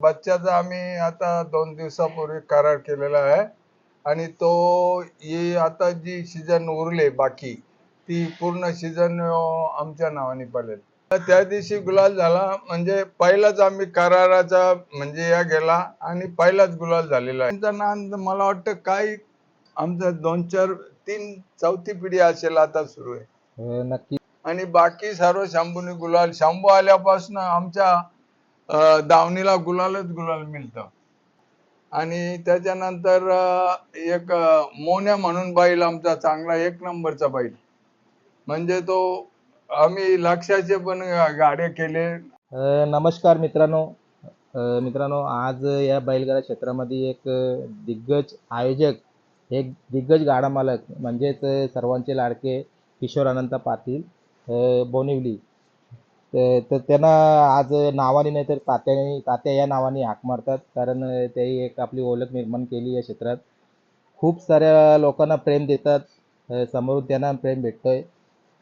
बच्च्याचा आम्ही आता दोन दिवसापूर्वी करार केलेला आहे आणि तो ही आता जी सीझन उरले बाकी ती पूर्ण सीझन आमच्या नावाने पडेल. त्या दिवशी गुलाल झाला म्हणजे पहिलाच आम्ही कराराचा म्हणजे या गेला आणि पहिलाच गुलाल झालेला आहे. त्यांचा नाद मला वाटतं काही आमचं दोन चार तीन चौथी पिढी असेल आता सुरू आहे. अं, नक्की. आणि बाकी सर्व शंभूने गुलाल शंभू आल्यापासून आमच्या दावणीला गुलालच गुलाल मिळतं. आणि त्याच्यानंतर एक मोन्या म्हणून बैल आमचा चांगला एक नंबरचा बैल. म्हणजे तो आम्ही लक्षाचे पण गाड्या केले. नमस्कार मित्रांनो. मित्रांनो आज या बैलगाडा क्षेत्रामध्ये एक दिग्गज आयोजक एक दिग्गज गाडा मालक म्हणजेच सर्वांचे लाडके किशोर अनंत पाटील बोनिवली. त- तर त्यांना आज नावाने नाही तर तात्याने तात्या या नावाने हाक मारतात. कारण ते एक आपली ओळख निर्माण केली या क्षेत्रात. खूप साऱ्या लोकांना प्रेम देतात. समोरून त्यांना प्रेम भेटतोय.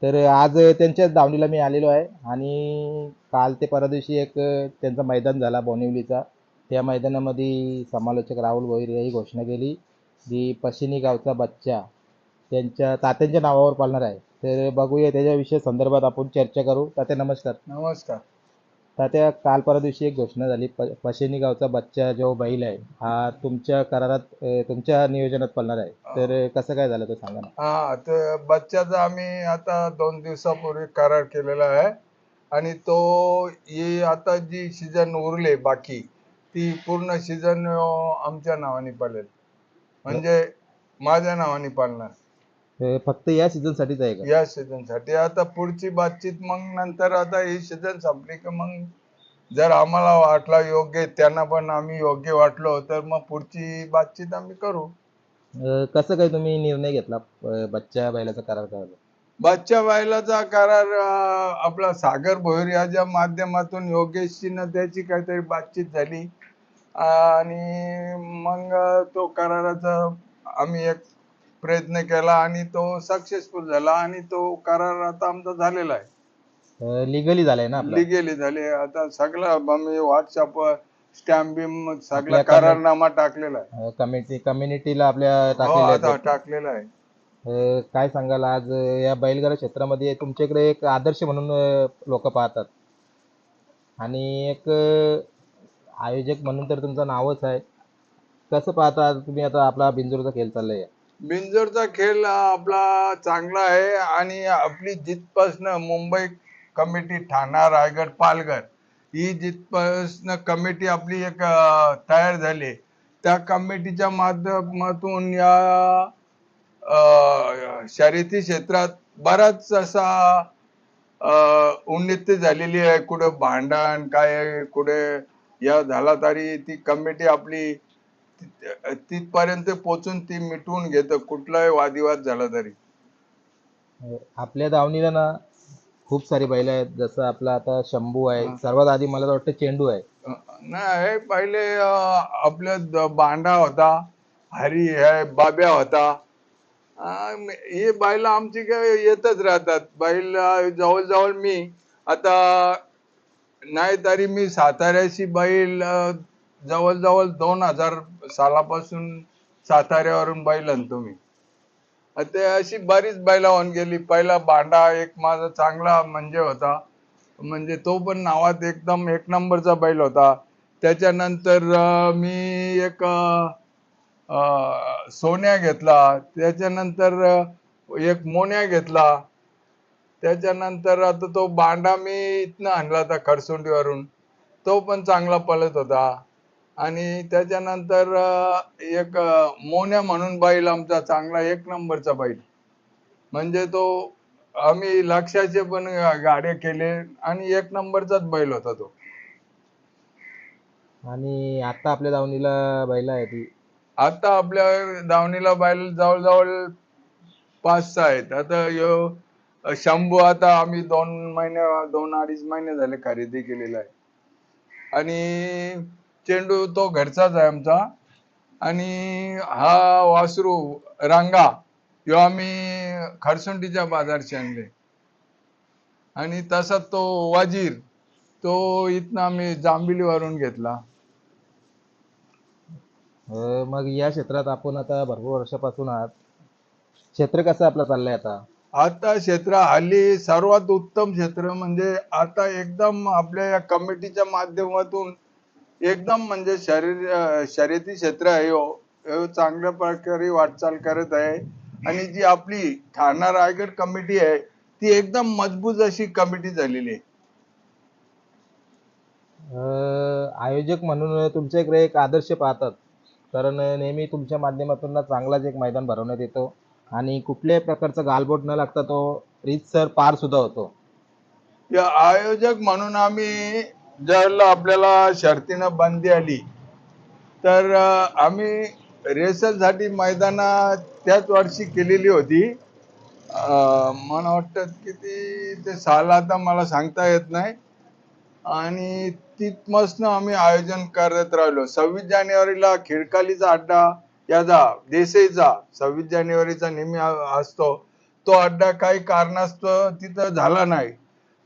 तर आज त्यांच्याच दावणीला मी आलेलो आहे. आणि काल ते परवा दिवशी एक त्यांचा मैदान झाला बोनिवलीचा. त्या मैदानामध्ये समालोचक राहुल भोईर यांनी घोषणा केली जी पशिनी गावचा बच्चा त्यांच्या तात्यांच्या नावावर पाळणार आहे. तर बघूया त्याच्याविषयी संदर्भात आपण चर्चा करू. तात्या नमस्कार. नमस्कार. तात्या काल परवा दिवशी एक घोषणा झाली. प पशिनी गावचा बच्चा जो बैल आहे हा तुमच्या करारात अ, तुमच्या नियोजनात पळणार आहे. तर कसं काय झालं ते सांगा ना. हा तर बच्च्याचा आम्ही आता दोन दिवसापूर्वी करार केलेला आहे. आणि तो ही आता जी सीझन उरले बाकी ती पूर्ण सीझन आमच्या नावाने पडेल म्हणजे माझ्या नावाने पाळणार. फक्त या सीझनसाठीच आहे का? या सीझनसाठी. आता पुढची बातचीत मग नंतर आता ही सीझन संपली की मग जर आम्हाला वाटला योग्य त्यांना पण आम्ही योग्य वाटलो तर मग पुढची बातचीत आम्ही करू. अ, कसं काय तुम्ही निर्णय घेतला अ, बच्चा बैलाचा करार करायला? बच्चा बैलाचा करार अं, आपला सागर भोईर याच्या माध्यमातून योगेशजीनं त्याची काहीतरी बातचीत झाली. आणि मग तो कराराचा आम्ही एक प्रयत्न केला आणि तो सक्सेसफुल झाला आणि तो करार आता आमचा झालेला आहे. लिगली झालाय ना आपला? लिगेली झाले. आता सगळं आम्ही व्हॉट्सअपवर स्टॅम्प बिम सगळा करारनामा टाकलेला आहे. कमिटी कम्युनिटीला आपल्या हो टाकलेलं आहे. काय सांगाल? आज या बैलगाडा क्षेत्रामध्ये तुमच्याकडे एक आदर्श म्हणून लोक पाहतात. आणि एक आयोजक म्हणून तर तुमचं नावच आहे. कसं पाहता तुम्ही आता आपला बिंजोरचा खेळ चाललाय? बिंजोरचा खेळ आपला चांगला आहे आणि आपली जिथपासनं मुंबई कमिटी ठाणा रायगड पालघर ही जिथपासनं कमिटी आपली एक तयार झाली. त्या कमिटीच्या माध्यमातून या शर्यती क्षेत्रात बराच असा उन्नती झालेली आहे. कुठं भांडण काय कुठे या झाला तरी ती कमिटी आपली तिथपर्यंत पोचून ती मिटवून घेतं. कुठलाही वादिवाद झाला तरी. अ, आपल्या दावणीला ना खूप सारी बैल आहेत. जसं आपला आता शंभू आहे. हा. सर्वात आधी मला तर वाटतं चेंडू आहे. नाही पहिले आपल्या बांडा होता. हरी आहे बाब्या होता. हे बैल आमची काय येतच राहतात. बैल अं, जवळजवळ मी आता नाही तरी मी साताऱ्याची बैल जवळजवळ दोन हजार सालापासून साताऱ्यावरून बैल आणतो मी ते अशी बरीच बैला होऊन गेली. पहिला भांडा एक माझा चांगला म्हणजे होता. म्हणजे तो पण नावात एकदम एक नंबरचा बैल होता. त्याच्यानंतर मी एक सोन्या घेतला. त्याच्यानंतर एक मोन्या घेतला. त्याच्यानंतर आता तो बांडा मी इथनं आणला होता खरसुंडीवरून. तो पण चांगला पळत होता. आणि त्याच्यानंतर एक मोन्या म्हणून बैल आमचा चांगला एक नंबरचा बैल. म्हणजे तो आम्ही लक्षाचे पण गाड्या केले आणि एक नंबरचाच बैल होता तो. आणि आता आपल्या दावणीला बैल आहे ती. आता आपल्या दावणीला बैल जवळजवळ पाच सहा आहेत. आता यो शंभू आता आम्ही दोन महिने दोन अडीच महिने झाले खरेदी केलेला आहे. आणि चेंडू तो घरचाच आहे आमचा. आणि हा वासरू रांगा ह्यो आम्ही खरसुंडीच्या बाजारचे आणले. आणि तसा तो वाजीर तो इथनं आम्ही जांभिलीवरून घेतला. अं, मग या क्षेत्रात आपण आता भरपूर वर्षापासून आहात. क्षेत्र कसं आपलं चाललंय आता? आता क्षेत्र हल्ली सर्वात उत्तम क्षेत्र म्हणजे आता एकदम आपल्या या कमिटीच्या माध्यमातून एकदम म्हणजे शरीर शर्यती क्षेत्र आहे हो. चांगल्या प्रकारे वाटचाल करत आहे. आणि जी आपली ठाणा रायगड कमिटी आहे ती एकदम मजबूत अशी कमिटी झालेली आहे. आयोजक म्हणून तुमच्याकडे एक आदर्श पाहतात. कारण नेहमी तुमच्या माध्यमातून ना चांगलाच एक मैदान भरवण्यात येतो. आणि कुठल्याही प्रकारचा गालबोट न लागता तो रीतसर पार सुद्धा होतो. या आयोजक म्हणून आम्ही ज्यावेळेला आपल्याला शर्तीनं बंदी आली तर आम्ही रेसलसाठी मैदानं त्याच वर्षी केलेली होती. मला वाटतं किती ते साल आता मला सांगता येत नाही. आणि तिथपासनं आम्ही आयोजन करत राहिलो. सव्वीस जानेवारीला खिडकालीचा अड्डा याचा देसाईचा सव्वीस जानेवारीचा नेहमी असतो. तो अड्डा काही कारणास्तव तिथं झाला नाही.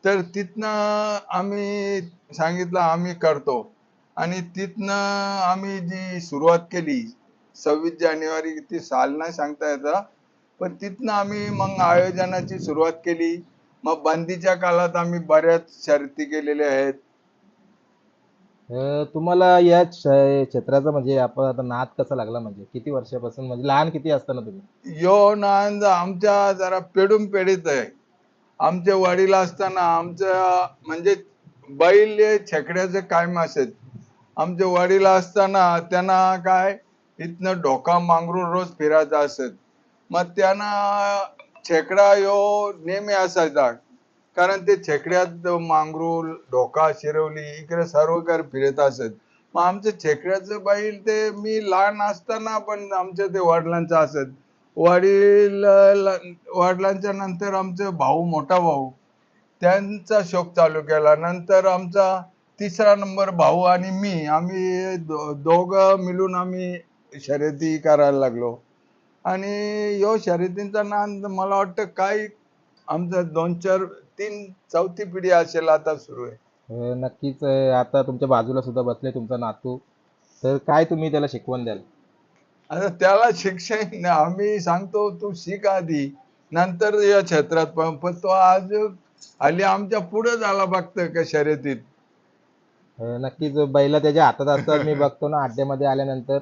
तर तिथनं आम्ही सांगितलं आम्ही करतो. आणि तिथनं आम्ही जी सुरुवात केली सव्वीस जानेवारी ती साल नाही सांगता येतं पण तिथनं आम्ही मग आयोजनाची सुरुवात केली. मग बंदीच्या काळात आम्ही बऱ्याच शर्ती केलेल्या आहेत. अं, तुम्हाला या क्ष- क्षेत्राचा म्हणजे आपण आता नाद कसा लागला म्हणजे? किती वर्षापासून? म्हणजे लहान किती असताना तुम्ही? यो नांद आमच्या जरा पेडून पेढीत आहे. आमचे वडील असताना आमच्या म्हणजे बैल हे कायम असेल आमचे वडील असताना त्यांना काय इथनं ढोका मांगरून रोज फिरायचा असत. मग त्यांना छेकडा यो नेहमी असायचा. कारण ते छेकड्यात मांगरूळ ढोका शिरवली इकडे सर्व काही फिरत असत. मग आमच्या छेकड्याचं बैल ते मी लहान असताना पण आमच्या ते वडिलांचं असत. वडील वडिलांच्या नंतर आमचे भाऊ मोठा भाऊ त्यांचा शोक चालू केला. नंतर आमचा तिसरा नंबर भाऊ आणि मी आम्ही दो- दोघं मिळून आम्ही शर्यती करायला लागलो. आणि यो शर्यतींचा नांद मला वाटतं काही आमचं दोन चार तीन चौथी पिढी असेल आता सुरू आहे. नक्कीच आता तुमच्या बाजूला सुद्धा बसले तुमचा नातू. तर काय तुम्ही त्याला शिकवण द्याल? आता त्याला शिक्षण आम्ही सांगतो तू शिक आधी नंतर या क्षेत्रात पण. पण तो आज हल्ली आमच्या पुढे झाला बघतोय का शर्यतीत. अं, नक्कीच बैल त्याच्या हातात असतात मी बघतो ना अड्ड्यामध्ये आल्यानंतर.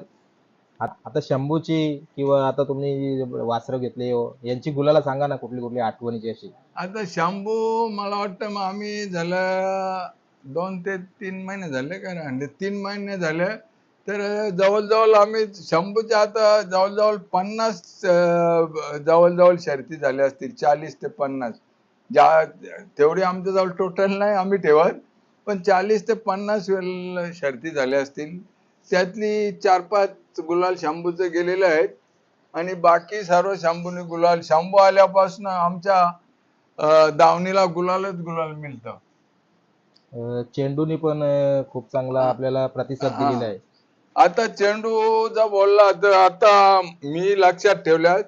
आत- आता शंभूची किंवा आता तुम्ही वासरं घेतले हो, यांची गुलाला सांगा ना कुठली कुठली आठवणीची अशी. आता शंभू मला वाटतं मग आम्ही झालं दोन ते तीन महिने झाले का रे तीन महिने झाले तर जवळजवळ आम्ही शंभूच्या आता जवळजवळ पन्नास जवळजवळ शर्ती झाल्या असतील चाळीस ते पन्नास. ज्या तेवढी आमच्या जवळ टोटल नाही आम्ही ठेवत पण चाळीस ते पन्नास वेळ शर्ती झाल्या असतील. त्यातली चार पाच गुलाल शंभूचे गेलेले आहेत आणि बाकी सर्व शंभूने गुलाल शंभू आल्यापासून आमच्या दावणीला गुलालच गुलाल मिळतं. चेंडूनी पण खूप चांगला आपल्याला प्रतिसाद. दिलेला आहे. आता चेंडू जर बोलला तर आता मी लक्षात ठेवल्या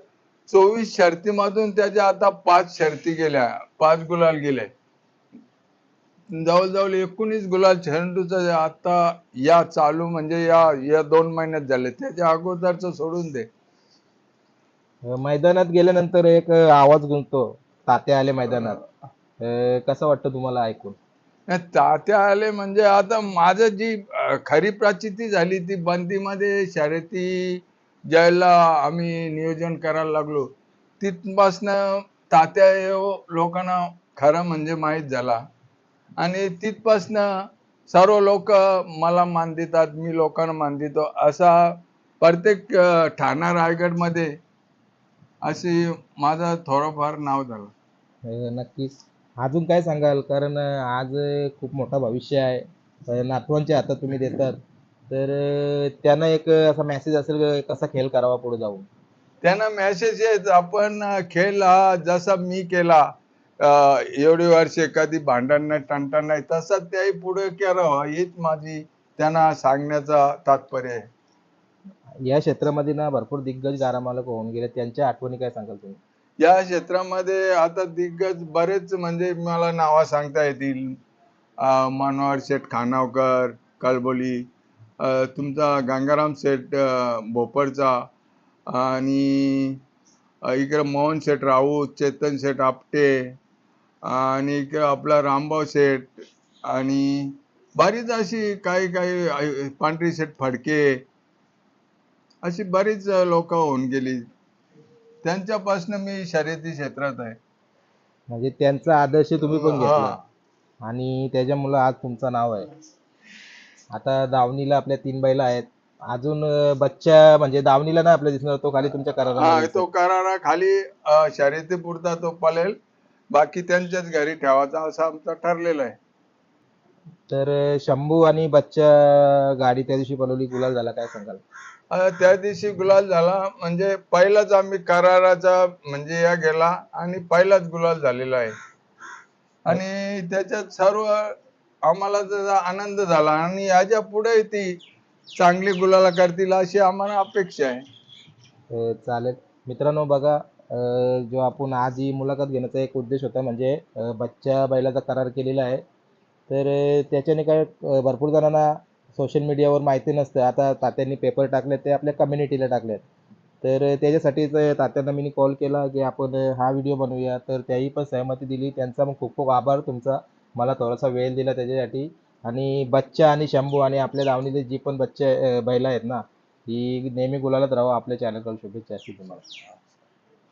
चोवीस शर्तीमधून त्याच्या आता पाच शर्ती गेल्या पाच गुलाल गेले. जवळजवळ एकोणीस गुलाल चेंडूचा आता या चालू म्हणजे या या दोन महिन्यात झाले. त्याच्या अगोदरच सोडून दे. मैदानात गेल्यानंतर एक आवाज गुंजतो तात्या आले मैदानात. अं, कसं वाटतं तुम्हाला ऐकून? तात्या आले म्हणजे आता माझं जी खरी प्रचिती झाली ती बंदीमध्ये शर्यती ज्याला आम्ही नियोजन करायला लागलो तिथपासनं तात्या लोकांना खरं म्हणजे माहीत झाला. आणि तिथपासनं सर्व लोक मला मान देतात मी लोकांना मान देतो. असा प्रत्येक ठाणा रायगडमध्ये अशी माझं थोडंफार नाव झालं. म्हणजे नक्कीच अजून काय सांगाल? कारण आज खूप मोठा भविष्य आहे. नातवांच्या हातात तुम्ही देतात. तर त्यांना एक असा मेसेज असेल कसा खेळ करावा पुढे जाऊन? त्यांना मेसेज येत आपण खेळ हा जसा मी केला एवढी वर्षे कधी भांडण नाही टंटण नाही तसा त्याही पुढे करावं हीच माझी त्यांना सांगण्याचा तात्पर्य आहे. या क्षेत्रामध्ये ना भरपूर दिग्गज गारामालक होऊन गेले. त्यांच्या आठवणी काय सांगाल तुम्ही? या क्षेत्रामध्ये आता दिग्गज बरेच म्हणजे मला नावं सांगता येतील. अं, मनोहर शेठ खानावकर कळबोली तुमचा गंगाराम शेठ भोपळचा भोपरचा आणि इकडं मोहन शेठ राऊत चेतन शेठ आपटे आणि इकडं आपला रामभाऊ शेठ आणि बरीच अशी काही काही पांढरी शेठ फडके अशी बरीच लोक होऊन गेली. त्यांच्यापासून मी शर्यती क्षेत्रात आहे. म्हणजे त्यांचा आदर्श तुम्ही पण घेतला. हा. आणि त्याच्यामुळं आज तुमचं नाव आहे. आता दावणीला आपल्या तीन बैला आहेत. अजून अं, बच्चा म्हणजे दावणीला नाही आपल्या दिसणार तो खाली तुमच्या हा करारामध्ये तो करारा खाली अ, शर्यतीपुरता तो पळेल. बाकी त्यांच्याच घरी ठेवायचा असं आमचं ठरलेलं आहे. तर अं, शंभू आणि बच्चा गाडी त्या दिवशी पलवली गुलाल झाला काय सांगाल? त्या दिवशी गुलाल झाला. म्हणजे पहिलाच आम्ही कराराचा म्हणजे या गेला आणि पहिलाच गुलाल झालेला आहे. आणि त्याच्यात सर्व आम्हाला त्याचा आनंद झाला आणि याच्यापुढे ती चांगली गुलाला करतील अशी आम्हाला अपेक्षा आहे. हो, चालेल. मित्रांनो बघा जो आपण आज ही मुलाखत घेण्याचा एक उद्देश होता म्हणजे बच्चा बैलाचा करार केलेला आहे. तर त्याच्याने काय भरपूर जणांना सोशल मीडियावर माहिती नसतं. आता तात्यांनी पेपर टाकले ते आपल्या कम्युनिटीला टाकलेत. तर त्याच्यासाठीच तात्यांना मी कॉल केला की आपण हा व्हिडिओ बनवूया. तर त्याही पण सहमती दिली. त्यांचा मग खूप खूप आभार तुमचा. मला थोडासा वेळ दिला त्याच्यासाठी. आणि बच्चा आणि शंभू आणि आपल्या दावणीचे जी पण बच्चे बैला आहेत ना ही नेहमी गुलालत राहावं आपल्या चॅनलकडून शुभेच्छा असतील तुम्हाला.